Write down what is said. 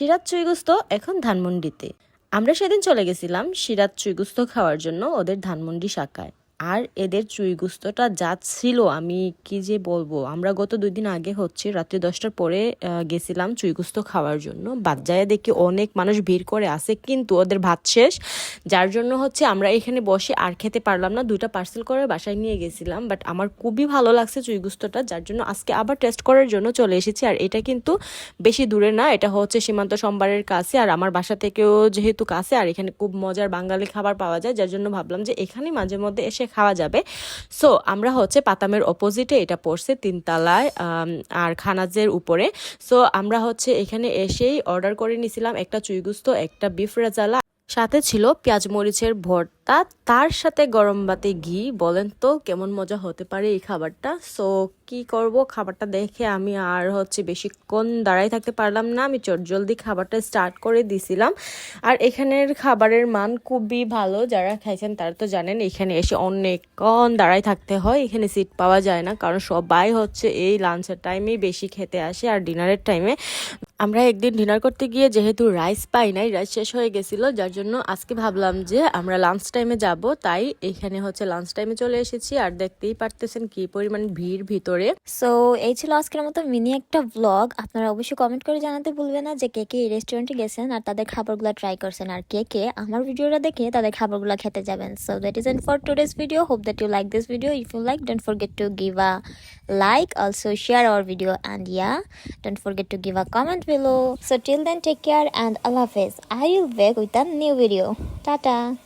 সিরাত চুইগুস্ত এখন ধানমন্ডিতে। আমরা সেদিন চলে গেছিলাম সিরাত চুইগুস্ত খাওয়ার জন্য ওদের ধানমন্ডি শাখায়। আর এদের চুইগুস্তটা যা ছিল, আমি কি যে বলব? আমরা গত দুই দিন আগে হচ্ছে রাত্রি দশটার পরে গেছিলাম চুইগুস্ত খাওয়ার জন্য। বাচ্চায় দেখি অনেক মানুষ ভিড় করে আসে কিন্তু ওদের ভাত শেষ। যার জন্য হচ্ছে আমরা এখানে বসে আর খেতে পারলাম না, দুইটা পার্সেল করে বাসায় নিয়ে গেছিলাম। বাট আমার খুবই ভালো লাগছে চুইগুস্তটা, যার জন্য আজকে আবার টেস্ট করার জন্য চলে এসেছি। আর এটা কিন্তু বেশি দূরে না, এটা হচ্ছে সীমান্ত সোমবারের কাছে। আর আমার বাসা থেকেও যেহেতু কাছে, আর এখানে খুব মজার বাঙালি খাবার পাওয়া যায়, যার জন্য ভাবলাম যে এখানে মাঝে মধ্যে এসে খাওয়া যাবে। সো আমরা হচ্ছে পাতামের অপোজিটে এটা পড়ছে তিনতলায় আর খানাজের উপরে। সো আমরা হচ্ছে এখানে এসেই অর্ডার করে নিয়েছিলাম একটা চুইগুস্ত, একটা বিফ রেজালা সাথে ছিল পেঁয়াজ মরিচের ভর্তা। তার সাথে গরম ভাতে ঘি। বলেন তো কেমন মজা হতে পারে এই খাবারটা? সো কি করব? খাবারটা দেখে আমি আর হচ্ছে বেশিক্ষণ দাঁড়াই থাকতে পারলাম না। আমি জলদি খাবারটা স্টার্ট করে দিছিলাম। আর এখানের খাবারের মান খুবই ভালো। যারা খাইছেন তারা তো জানেন, এখানে এসে অনেকক্ষণ দাঁড়াই থাকতে হয়। এখানে সিট পাওয়া যায় না। কারণ সবাই হচ্ছে এই লাঞ্চের টাইমেই বেশি খেতে আসে। আর ডিনারের টাইমে আমরা একদিন ডিনার করতে গিয়ে যেহেতু রাইস পাই নাই রাইস শেষ হয়ে গেছিল, যার জন্য আজকে ভাবলাম যে আমরা লাঞ্চ টাইমে যাব। তাই এখানে হচ্ছে লাঞ্চ টাইমে চলে এসেছি আর দেখতেই পারতেছেন কি পরিমাণ ভিড় ভিতরে। সো এই ছিল আজকের মতো মিনি একটা ব্লগ আপনারা অবশ্যই কমেন্ট করে জানাতে ভুলবেন না যে কে কে এই রেস্টুরেন্টে গেছেন আর তাদের খাবারগুলো ট্রাই করছেন আর কে কে আমার ভিডিওটা দেখে তাদের খাবারগুলো খেতে যাবেন। So that is end for today's video hope that you like this video if you like don't forget to give a like also share our video and yeah don't forget to give a comment below. So till then take care and allah hafiz. I will back with a new video. Tata